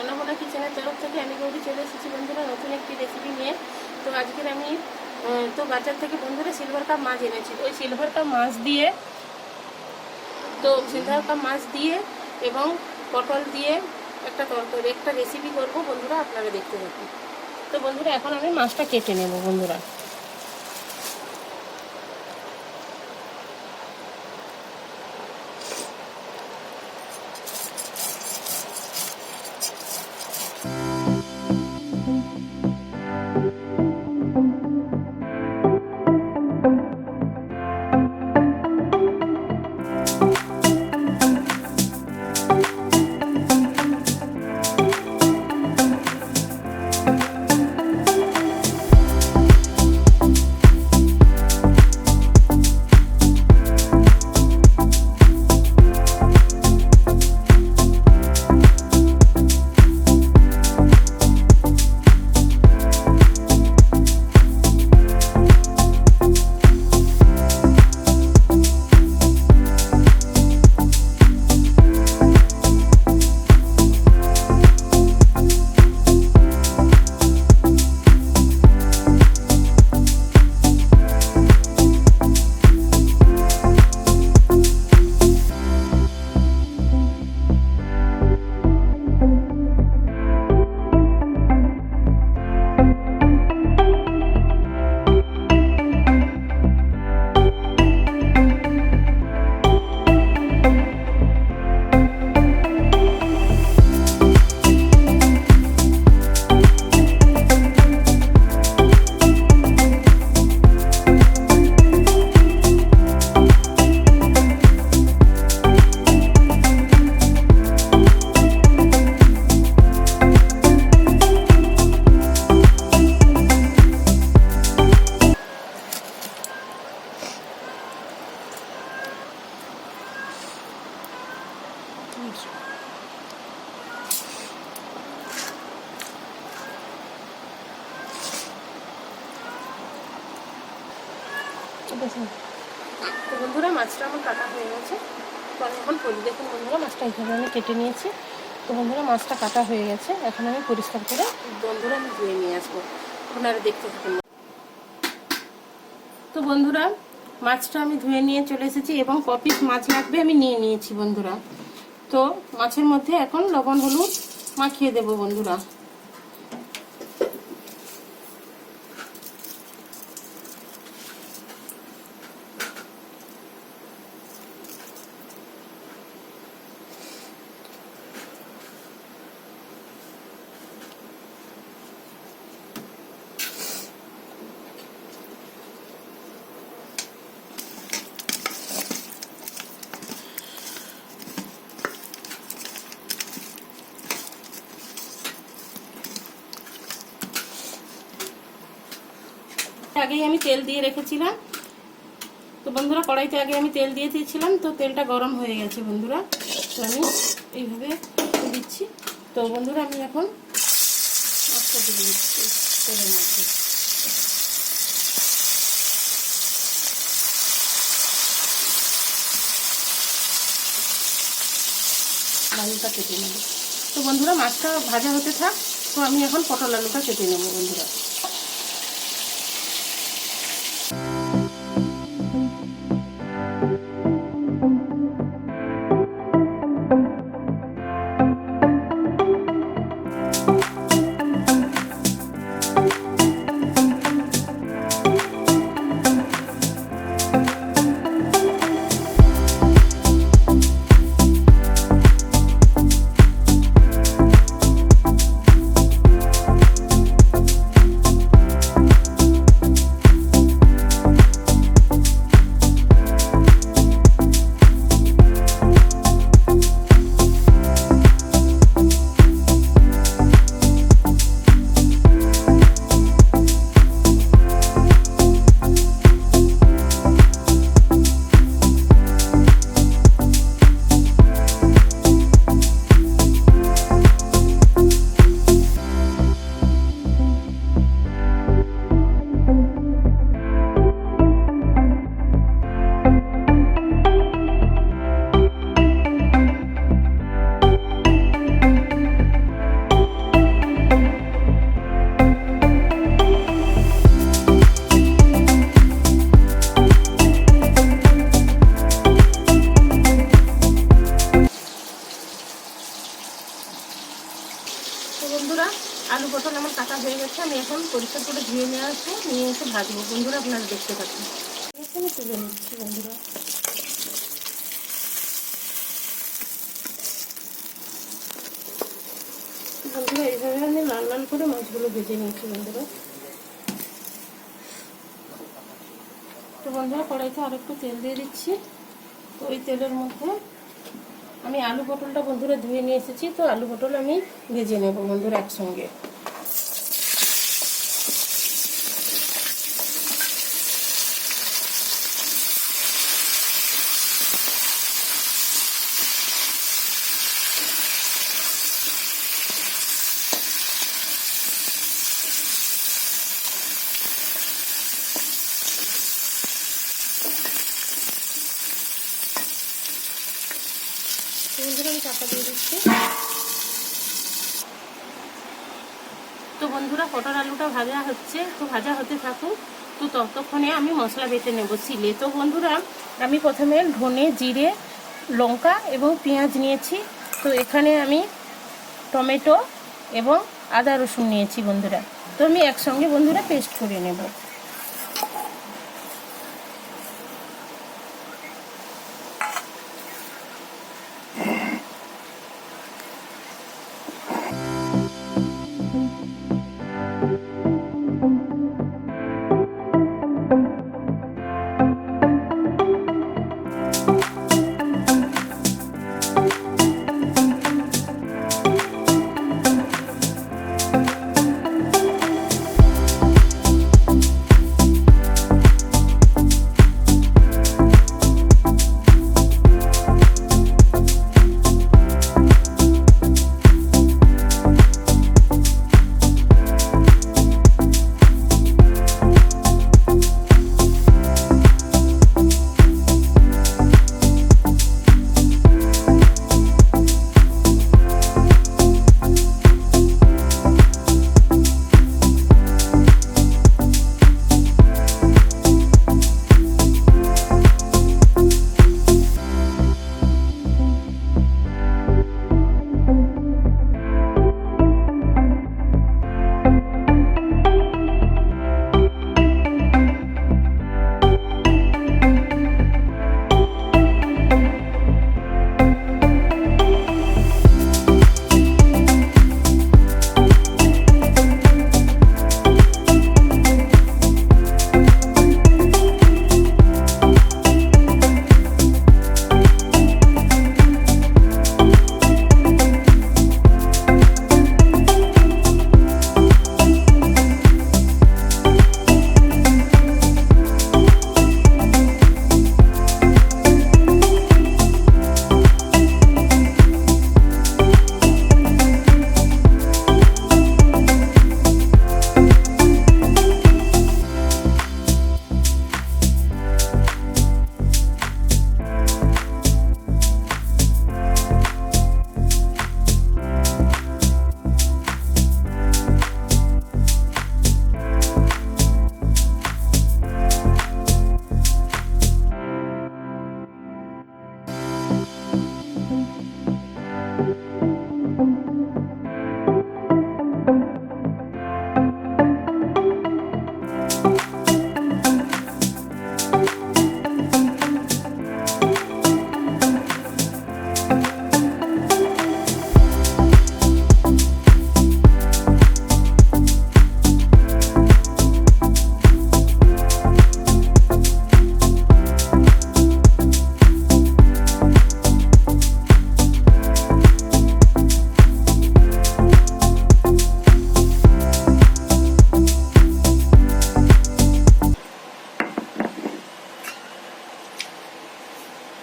অন্নপূর্ণা কিচেনের তরফ থেকে আমি গৌরী চলে এসেছি বন্ধুরা নতুন একটি রেসিপি নিয়ে। তো আজকের আমি তো বাজার থেকে বন্ধুরা সিলভার কাপ মাছ এনেছি। ওই সিলভার কাপ মাছ দিয়ে, তো সিলভার কাপ মাছ দিয়ে এবং পটল দিয়ে একটা তরকারি, একটা রেসিপি করব বন্ধুরা, আপনারা দেখতে থাকুন। তো বন্ধুরা, এখন আমি মাছটা কেটে নেব বন্ধুরা। তো বন্ধুরা, মাছটা আমার কাটা হয়ে গেছে। তো আমি এখন করি। দেখুন বন্ধুরা, মাছটা এইভাবে আমি কেটে নিয়েছি। তো বন্ধুরা, মাছটা কাটা হয়ে গেছে। এখন আমি পরিষ্কার করে বন্ধুরা আমি ধুয়ে নিয়ে আসব। আপনারা দেখতে থাকুন। তো বন্ধুরা, মাছটা আমি ধুয়ে নিয়ে চলে এসেছি এবং কপিস মাছ লাগবে আমি নিয়ে নিয়েছি বন্ধুরা। তো মাছের মধ্যে এখন লবণ, হলুদ মাখিয়ে দেবো বন্ধুরা। আগেই আমি তেল দিয়ে রেখেছিলাম। তো বন্ধুরা, কড়াইতে আগে আমি তেল দিয়ে দিয়েছিলাম। তো তেলটা গরম হয়ে গেছে বন্ধুরা। তো আমি এইভাবে দিচ্ছি। তো বন্ধুরা, আমি এখন তেলের মধ্যে। আলুটা কেটে নেব। তো বন্ধুরা, মাছটা ভাজা হতে থাক। তো আমি এখন পটল আলুটা কেটে নেব বন্ধুরা। ভাজবো বন্ধুরা, আপনারা দেখতে পাচ্ছেন এখানে তুলে নিচ্ছি, বন্ধুরা। বন্ধুরা এইভাবে আমি লাল লাল করে মাছগুলো ভেজে নিয়েছি, বন্ধুরা। তো বন্ধুরা, কড়াইতে আর একটু তেল দিয়ে দিচ্ছি। তো ওই তেলের মধ্যে আমি আলু পটলটা বন্ধুরা ধুয়ে নিয়ে এসেছি। তো আলু পটল আমি ভেজে নেব বন্ধুরা একসঙ্গে তো বন্ধুরা আমি চাপা দিয়ে দিচ্ছি তো বন্ধুরা, পটল আলুটা ভাজা হচ্ছে, তো ভাজা হতে থাকুক, তো ততক্ষণে আমি মশলা বেটে নেব সিলে তো বন্ধুরা, আমি প্রথমে ধনে, জিরে, লঙ্কা এবং পেঁয়াজ নিয়েছি। তো এখানে আমি টমেটো এবং আদা রসুন নিয়েছি বন্ধুরা। তো আমি একসঙ্গে বন্ধুরা পেস্ট করে নেব।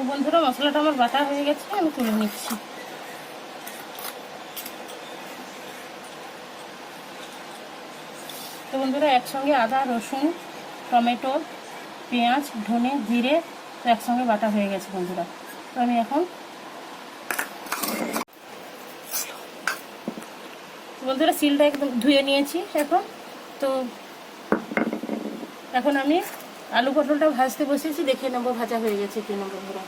তো বন্ধুরা, মশলাটা আমার বাটা হয়ে গেছে, আমি তুলে নিচ্ছি। তো বন্ধুরা, একসঙ্গে আদা, রসুন, টমেটো, পেঁয়াজ, ধনে, জিরে একসঙ্গে বাটা হয়ে গেছে বন্ধুরা। তো আমি এখন বন্ধুরা, সিলটা একদম ধুয়ে নিয়েছি এখন। তো এখন আমি আলু পটলটা ভাজতে বসেছি দেখে নেব ভাজা হয়ে গেছে কি বন্ধুরা।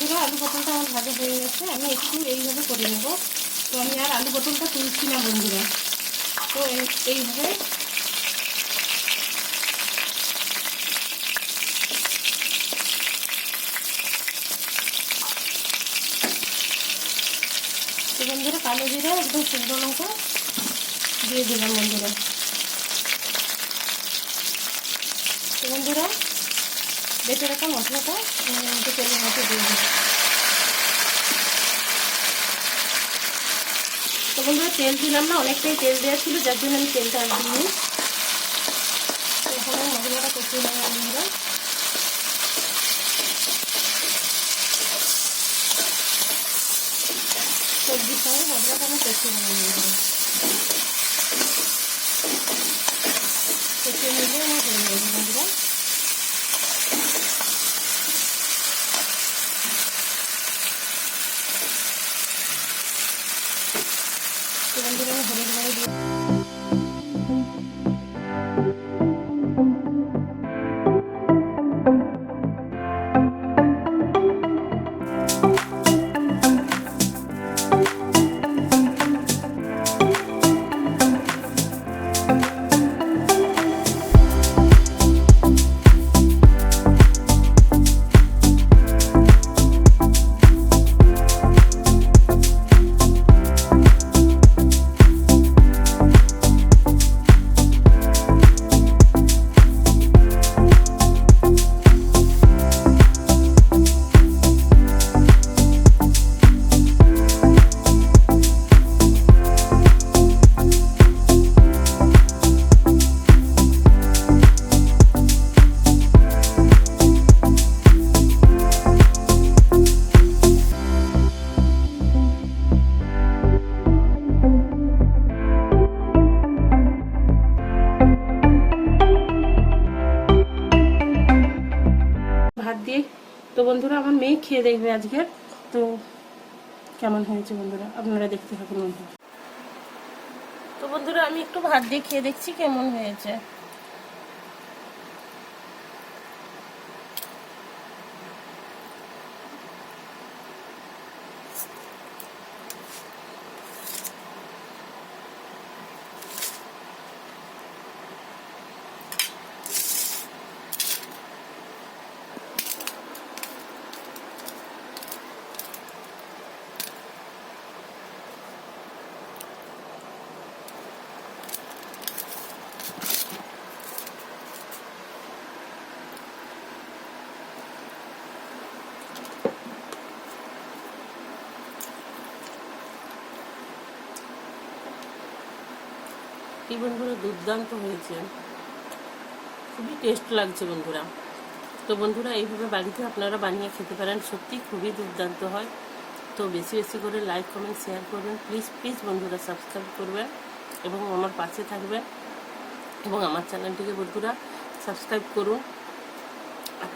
বন্ধুরা, আলু পটলটা আমার ভাজা হয়ে গেছে, আমি একটু এইভাবে করে নেব। তো আমি আর আলু পটলটা তুলছি না বন্ধুরা। তো এইভাবে বন্ধুরা, কালো জিরা একদম শুকনো লঙ্কা দিয়ে দিলাম বন্ধুরা। বন্ধুরা বেটে রাখা মশলাটা তেলের মধ্যে দিয়ে দিই। তো বন্ধুরা, তেল দিলাম না, অনেকটাই তেল দেওয়া ছিল, যার জন্য আমি তেলটা আর দিইনি। তো এখন মশলাটা কষিয়ে নেওয়া বন্ধুরা। খেয়ে দেখবে আজকে তো কেমন হয়েছে বন্ধুরা? আপনারা দেখতে থাকুন বন্ধুরা। তো বন্ধুরা, আমি একটু ভাত দিয়ে খেয়ে দেখছি কেমন হয়েছে। বন্ধুরা দুর্দান্ত হয়েছে। খুবই টেস্ট লাগছে বন্ধুরা। তো বন্ধুরা, এইভাবে বাড়িতে আপনারা বানিয়ে খেতে পারেন, সত্যি খুবই দুর্দান্ত হয়। তো বেশি বেশি করে লাইক কমেন্ট শেয়ার করবেন। প্লিজ প্লিজ বন্ধুরা সাবস্ক্রাইব করবেন এবং আমার পাশে থাকবেন এবং আমার চ্যানেলটিকে বন্ধুরা সাবস্ক্রাইব করুন,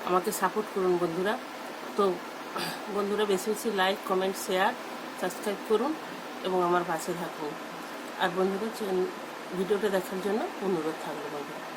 আমাকে সাপোর্ট করুন বন্ধুরা। তো বন্ধুরা, বেশি বেশি লাইক কমেন্ট শেয়ার সাবস্ক্রাইব করুন এবং আমার পাশে থাকুন। আর বন্ধুরা 유료로 다참전은 돈으로 타는 거고.